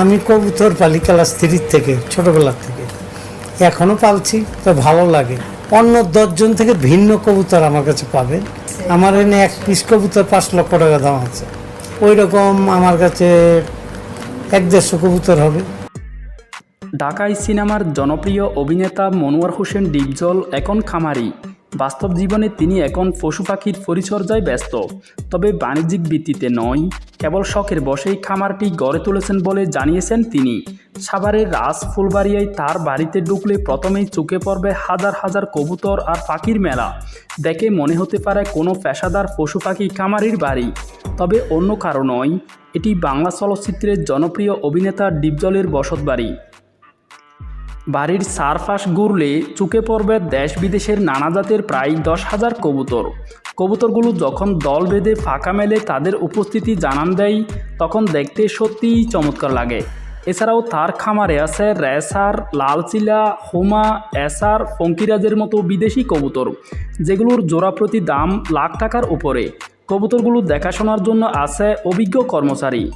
আমি কবুতর পালি ক্লাস থ্রির থেকে, ছোটবেলার থেকে। এখনও পালছি, তো ভালো লাগে। অন্য দশজন থেকে ভিন্ন কবুতর আমার কাছে পাবেন আমার এনে এক পিস কবুতর পাঁচ লক্ষ টাকা দাম আছে। ওই রকম আমার কাছে এক দেড়শো কবুতর হবে। ঢাকাই সিনেমার জনপ্রিয় অভিনেতা মনোয়ার হোসেন ডিপজল এখন খামারি। বাস্তব জীবনে তিনি এখন পশু পাখির পরিচর্যায় ব্যস্ত। তবে বাণিজ্যিক ভিত্তিতে নয়, কেবল শখের বসেই খামারটি গড়ে তুলেছেন বলে জানিয়েছেন তিনি। সাভারের রাজ ফুলবাড়িয়ায় তার বাড়িতে ঢুকলে প্রথমেই চোখে পড়বে হাজার হাজার কবুতর আর পাখির মেলা। দেখে মনে হতে পারে কোনো পেশাদার পশু পাখি খামারির বাড়ি। তবে অন্য কারও নয়, এটি বাংলা চলচ্চিত্রের জনপ্রিয় অভিনেতা ডিপজলের বসতবাড়ি বাড়ির সারফাস ঘুরলে চুকে পড়বে দেশ বিদেশের নানা জাতের প্রায় দশ হাজার কবুতর। কবুতরগুলো যখন দল বেঁধে ফাঁকা মেলে তাদের উপস্থিতি জানান দেয়, তখন দেখতে সত্যিই চমৎকার লাগে। এছাড়াও তার খামারে আছে রেসার, লালচিলা, হোমা, এসার ফঙ্কিরাজের মতো বিদেশি কবুতর, যেগুলোর জোড়া প্রতি দাম লাখ টাকার উপরে। কবুতরগুলো দেখাশোনার জন্য আছে অভিজ্ঞ কর্মচারী।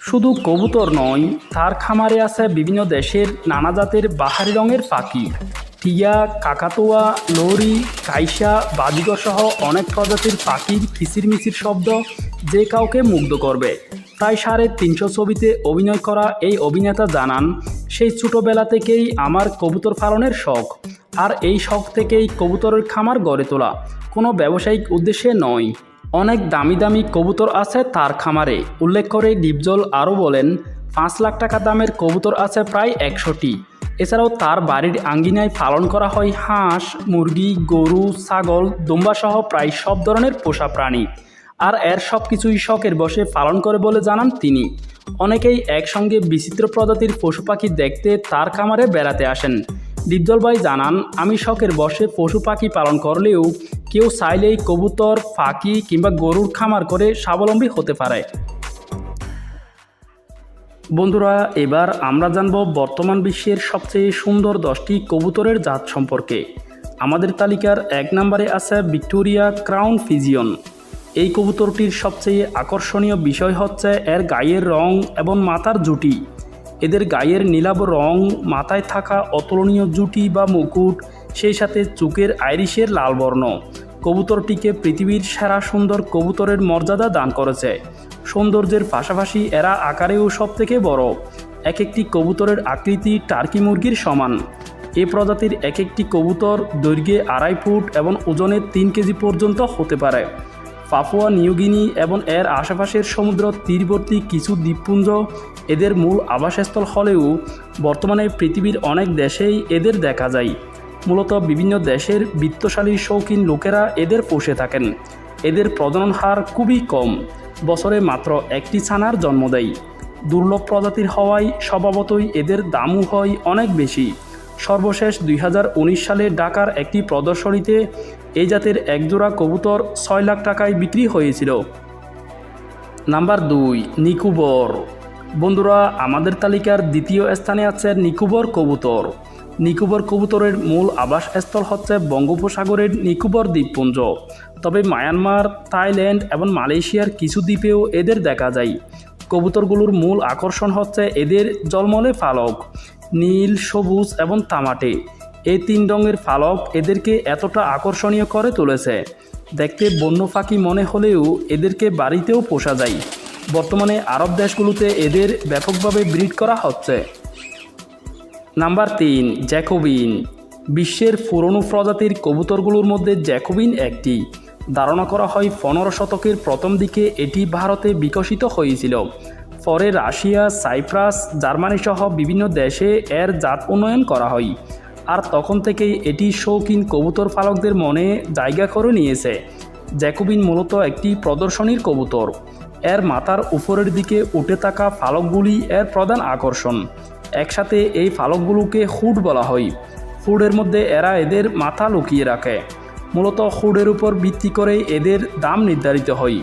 শুধু কবুতর নয়, তার খামারে আছে বিভিন্ন দেশের নানা জাতের বাহারি রঙের পাখি। টিয়া, কাকাতুয়া, লরি, কাইসা, বাজিগর সহ অনেক প্রজাতির পাখির কিচিরমিচির শব্দ যে কাউকে মুগ্ধ করবে। তাই সাড়ে তিনশো ছবিতে অভিনয় করা এই অভিনেতা জানান, সেই ছোটোবেলা থেকেই আমার কবুতর পালনের শখ। আর এই শখ থেকেই কবুতরের খামার গড়ে তোলা কোনো ব্যবসায়িক উদ্দেশ্যে নয়। অনেক দামি দামি কবুতর আছে তার খামারে। উল্লেখ করে ডিপজল আরও বলেন, পাঁচ লাখ টাকা দামের কবুতর আছে প্রায় একশোটি। এছাড়াও তার বাড়ির আঙ্গিনায় পালন করা হয় হাঁস, মুরগি, গরু, ছাগল, দুম্বাসহ প্রায় সব ধরনের পোষা প্রাণী। আর এর সব কিছুই শখের বসে পালন করে বলে জানান তিনি। অনেকেই একসঙ্গে বিচিত্র প্রজাতির পশু পাখি দেখতে তার খামারে বেড়াতে আসেন। ডিপজল ভাই জানান, আমি শখের বসে পশু পাখি পালন করলেও কেউ চাইলেই কবুতর, ফাঁকি কিংবা গরুর খামার করে স্বাবলম্বী হতে পারে। বন্ধুরা, এবার আমরা জানব বর্তমান বিশ্বের সবচেয়ে সুন্দর দশটি কবুতরের জাত সম্পর্কে। আমাদের তালিকার এক নম্বরে আছে ভিক্টোরিয়া ক্রাউন ফিজিয়ন। এই কবুতরটির সবচেয়ে আকর্ষণীয় বিষয় হচ্ছে এর গায়ের রং এবং মাথার জুটি। এদের গায়ের নীলাভ রং, মাথায় থাকা অতুলনীয় জুটি বা মুকুট সেই সাথে চুকের আইরিশের লাল বর্ণ। কবুতরটিকে পৃথিবীর সেরা সুন্দর কবুতরের মর্যাদা দান করেছে। সৌন্দর্যের পাশাপাশি এরা আকারেও সব থেকে বড়। এক একটি কবুতরের আকৃতি টার্কি মুরগির সমান। এ প্রজাতির এক একটি কবুতর দৈর্ঘ্যে আড়াই ফুট এবং ওজনে তিন কেজি পর্যন্ত হতে পারে। পাপুয়া নিউগিনি এবং এর আশেপাশের সমুদ্র তীরবর্তী কিছু দ্বীপপুঞ্জ এদের মূল আবাসস্থল হলেও বর্তমানে পৃথিবীর অনেক দেশেই এদের দেখা যায়। মূলত বিভিন্ন দেশের বিত্তশালী শৌখিন লোকেরা এদের পোষে থাকেন। এদের প্রজনন হার খুবই কম। বছরে মাত্র একটি ছানার জন্ম দেয়। দুর্লভ প্রজাতির হওয়ায় স্বভাবতই এদের দামও হয় অনেক বেশি। সর্বশেষ দুই হাজার উনিশ সালে ঢাকার একটি প্রদর্শনীতে এই জাতের একজোড়া কবুতর ছয় লাখ টাকায় বিক্রি হয়েছিল। নাম্বার দুই, নিকুবর। বন্ধুরা, আমাদের তালিকার দ্বিতীয় স্থানে আছে নিকুবর কবুতর। নিকুবর কবুতরের মূল আবাসস্থল হচ্ছে বঙ্গোপসাগরের নিকুবর দ্বীপপুঞ্জ। তবে মায়ানমার, থাইল্যান্ড এবং মালয়েশিয়ার কিছু দ্বীপেও এদের দেখা যায়। কবুতরগুলোর মূল আকর্ষণ হচ্ছে এদের জলমলে ফালক, নীল, সবুজ এবং তামাটে। এই তিন রঙের ফালক এদেরকে এতটা আকর্ষণীয় করে তুলেছে। দেখতে বন্য পাখি মনে হলেও এদেরকে বাড়িতেও পোষা যায়। বর্তমানে আরব দেশগুলোতে এদের ব্যাপকভাবে ব্রিড করা হচ্ছে। নাম্বার তিন, জ্যাকোবিন। বিশ্বের পুরনো প্রজাতির কবুতরগুলোর মধ্যে জ্যাকোবিন একটি। ধারণা করা হয় পনেরো শতকের প্রথম দিকে এটি ভারতে বিকশিত হয়েছিল। পরে রাশিয়া, সাইপ্রাস জার্মানি সহ বিভিন্ন দেশে এর জাত উন্নয়ন করা হয়। আর তখন থেকেই এটি শৌখিন কবুতর পালকদের মনে জায়গা করে নিয়েছে। জ্যাকোবিন মূলত একটি প্রদর্শনীর কবুতর। এর মাথার উপরের দিকে উঠে থাকা ফালকগুলি এর প্রধান আকর্ষণ। একসাথে এই ফালকগুলোকে হুড বলা হয়। হুডের মধ্যে এরা এদের মাথা লুকিয়ে রাখে। মূলত হুডের উপর ভিত্তি করে এদের দাম নির্ধারিত হয়।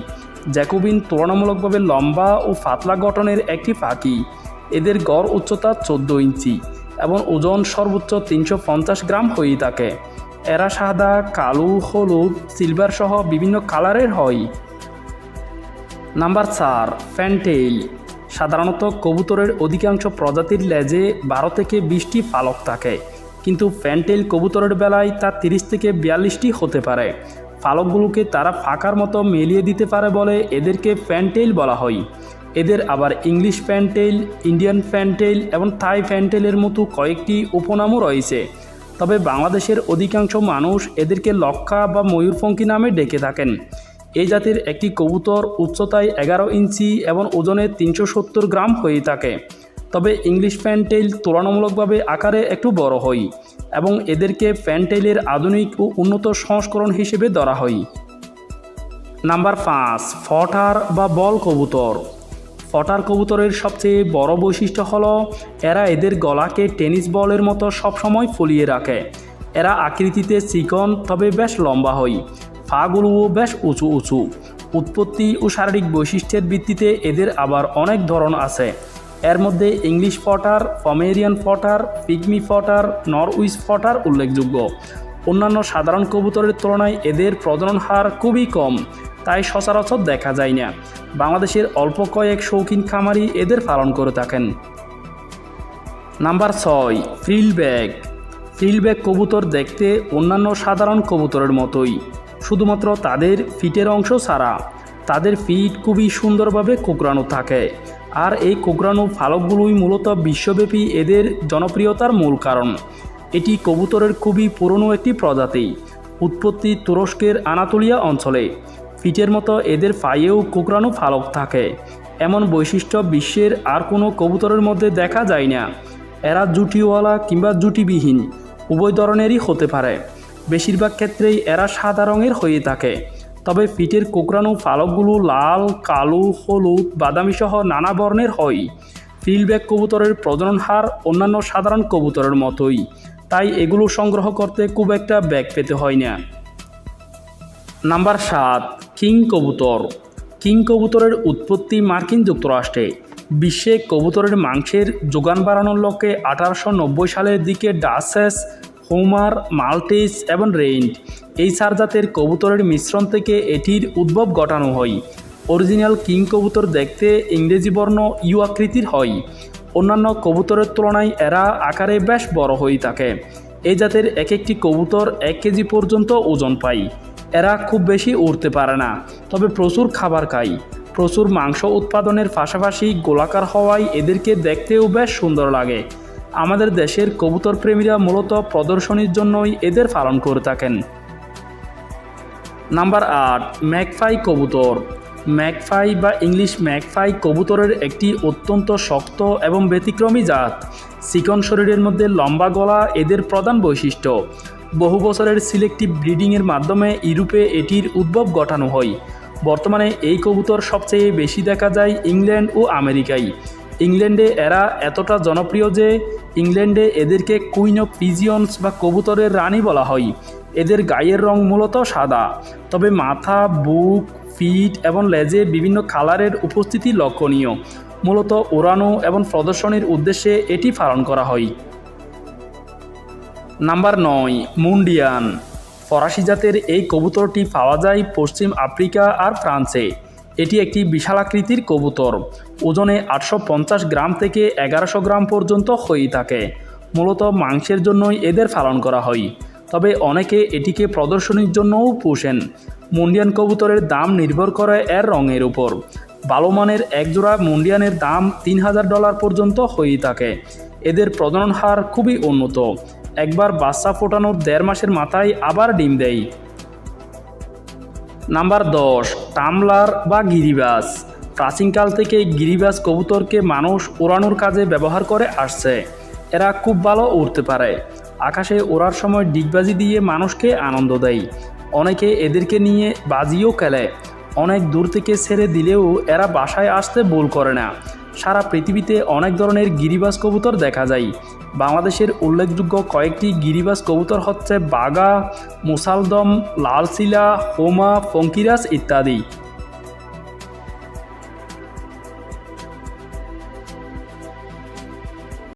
জ্যাকোবিন তুলনামূলকভাবে লম্বা ও পাতলা গঠনের একটি পাখি। এদের গড় উচ্চতা চোদ্দ ইঞ্চি এবং ওজন সর্বোচ্চ তিনশো পঞ্চাশ গ্রাম হয়ে থাকে। এরা সাদা, কালো, হলুদ, সিলভার সহ বিভিন্ন কালারের হয়। নাম্বার চার, ফ্যান্টেইল। সাধারণত কবুতরের অধিকাংশ প্রজাতির লেজে বারো থেকে বিশটি পালক থাকে। কিন্তু প্যান্টেল কবুতরের বেলায় তা তিরিশ থেকে বিয়াল্লিশটি হতে পারে। পালকগুলোকে তারা ফাঁকার মতো মেলিয়ে দিতে পারে বলে এদেরকে ফ্যান্টেইল বলা হয়। এদের আবার ইংলিশ ফ্যান্টেইল, ইন্ডিয়ান ফ্যান্টেইল এবং থাই প্যান্টেলের মতো কয়েকটি উপনামও রয়েছে। তবে বাংলাদেশের অধিকাংশ মানুষ এদেরকে লক্ষা বা ময়ূরপঙ্খী নামে ডেকে থাকেন। এই জাতির একটি কবুতর উচ্চতায় এগারো ইঞ্চি এবং ওজনে তিনশো সত্তর গ্রাম হয়ে থাকে। তবে ইংলিশ ফ্যান্টেইল তুলনামূলকভাবে আকারে একটু বড় হয় এবং এদেরকে ফ্যান্টেইলের আধুনিক ও উন্নত সংস্করণ হিসেবে ধরা হয়। নাম্বার পাঁচ, ফটার বা বল কবুতর। ফটার কবুতরের সবচেয়ে বড় বৈশিষ্ট্য হলো, এরা এদের গলাকে টেনিস বলের মতো সবসময় ফুলিয়ে রাখে। এরা আকৃতিতে চিকন, তবে বেশ লম্বা হয়। পাগুলোও বেশ উঁচু উঁচু। উৎপত্তি ও শারীরিক বৈশিষ্ট্যের ভিত্তিতে এদের আবার অনেক ধরন আছে। এর মধ্যে ইংলিশ ফটার পমেরিয়ান ফটার পিগমি ফটার নরউইস ফটার উল্লেখযোগ্য। অন্যান্য সাধারণ কবুতরের তুলনায় এদের প্রজনন হার খুবই কম, তাই সচরাচর দেখা যায় না। বাংলাদেশের অল্প কয়েক শৌখিন খামারি এদের পালন করে থাকেন। নাম্বার ছয় ফ্রিল ব্যাগ। ফ্রিল ব্যাগ কবুতর দেখতে অন্যান্য সাধারণ কবুতরের মতোই। শুধুমাত্র তাদের ফিটের অংশ ছাড়া, তাদের ফিট খুবই সুন্দরভাবে কোকড়ানো থাকে। আর এই কোকড়ানো ফালকগুলোই মূলত বিশ্বব্যাপী এদের জনপ্রিয়তার মূল কারণ। এটি কবুতরের খুবই পুরনো একটি প্রজাতি, উৎপত্তি তুরস্কের আনাতোলিয়া অঞ্চলে। ফিটের মতো এদের পায়েও কোকড়ানো ফালক থাকে। এমন বৈশিষ্ট্য বিশ্বের আর কোনো কবুতরের মধ্যে দেখা যায় না। এরা জুটিওয়ালা কিংবা জুটিবিহীন, উভয় ধরনেরই হতে পারে। বেশিরভাগ ক্ষেত্রেই এরা সাদা রঙের হয়ে থাকে। তবে পিঠের কোকড়ানো পালকগুলো লাল, কালো, হলুদ বাদামি সহ নানা বর্ণের হয়। ফিলব্যাক কবুতরের প্রজনন হার অন্যান্য সাধারণ কবুতরের মতোই। তাই এগুলো সংগ্রহ করতে খুব একটা ব্যাগ পেতে হয় না। নাম্বার সাত, কিং কবুতর। কিং কবুতরের উৎপত্তি মার্কিন যুক্তরাষ্ট্রে। বিশ্বে কবুতরের মাংসের যোগান বাড়ানোর লক্ষ্যে আঠারোশো নব্বই সালের দিকে ডাসেস হোমার মাল্টিস এবং রেইন্ট। এই চার জাতের কবুতরের মিশ্রণ থেকে এটির উদ্ভব ঘটানো হয়। অরিজিনাল কিং কবুতর দেখতে ইংরেজি বর্ণ ইউ আকৃতির হয়। অন্যান্য কবুতরের তুলনায় এরা আকারে বেশ বড় হয়ে থাকে। এই জাতের এক একটি কবুতর এক কেজি পর্যন্ত ওজন পায়। এরা খুব বেশি উড়তে পারে না, তবে প্রচুর খাবার খায়। প্রচুর মাংস উৎপাদনের পাশাপাশি গোলাকার হওয়ায় এদেরকে দেখতেও বেশ সুন্দর লাগে। আমাদের দেশের কবুতর প্রেমীরা মূলত প্রদর্শনীর জন্যই এদের পালন করে থাকেন। নাম্বার আট, ম্যাকফাই কবুতর। ম্যাকফাই বা ইংলিশ ম্যাকফাই কবুতরের একটি অত্যন্ত শক্ত এবং ব্যতিক্রমী জাত। চিকন শরীরের মধ্যে লম্বা গলা এদের প্রধান বৈশিষ্ট্য। বহু বছরের সিলেক্টিভ ব্রিডিংয়ের মাধ্যমে ইউরোপে এটির উদ্ভব ঘটানো হয়। বর্তমানে এই কবুতর সবচেয়ে বেশি দেখা যায় ইংল্যান্ড ও আমেরিকায়। ইংল্যান্ডে এরা এতটা জনপ্রিয় যে ইংল্যান্ডে এদেরকে কুইন অফ পিজিয়ন্স বা কবুতরের রানী বলা হয়। এদের গায়ের রং মূলত সাদা। তবে মাথা, বুক, ফিট এবং লেজে বিভিন্ন কালারের উপস্থিতি লক্ষণীয়। মূলত ওড়ানো এবং প্রদর্শনীর উদ্দেশ্যে এটি পালন করা হয়। নাম্বার নয়, মুন্ডিয়ান। ফরাসি জাতের এই কবুতরটি পাওয়া যায় পশ্চিম আফ্রিকা আর ফ্রান্সে। এটি একটি বিশালাকৃতির কবুতর। ওজনে আটশো পঞ্চাশ গ্রাম থেকে এগারোশো গ্রাম পর্যন্ত হয়ে থাকে। মূলত মাংসের জন্যই এদের পালন করা হয়। তবে অনেকে এটিকে প্রদর্শনীর জন্যও পোষেন। মুন্ডিয়ান কবুতরের দাম নির্ভর করে এর রঙের উপর। ভালো মানের একজোড়া মুন্ডিয়ানের দাম তিন হাজার ডলার পর্যন্ত হয়ে থাকে। এদের প্রজনন হার খুবই উন্নত। একবার বাচ্চা ফোটানোর দেড় মাসের মাথায় আবার ডিম দেয়। নাম্বার দশ, টামলার বা গিরিবাস। প্রাচীনকাল থেকে গিরিবাস কবুতরকে মানুষ ওড়ানোর কাজে ব্যবহার করে আসছে। এরা খুব ভালো উড়তে পারে। আকাশে ওড়ার সময় ডিগবাজি দিয়ে মানুষকে আনন্দ দেয়। অনেকে এদেরকে নিয়ে বাজিও খেলে। অনেক দূর থেকে ছেড়ে দিলেও এরা বাসায় আসতে ভুল করে না। সারা পৃথিবীতে অনেক ধরনের গিরিবাস কবুতর দেখা যায়। বাংলাদেশের উল্লেখযোগ্য কয়েকটি গিরিবাস কবুতর হচ্ছে বাগা মুসালদম লালসিলা হোমা ফঙ্কিরাস ইত্যাদি।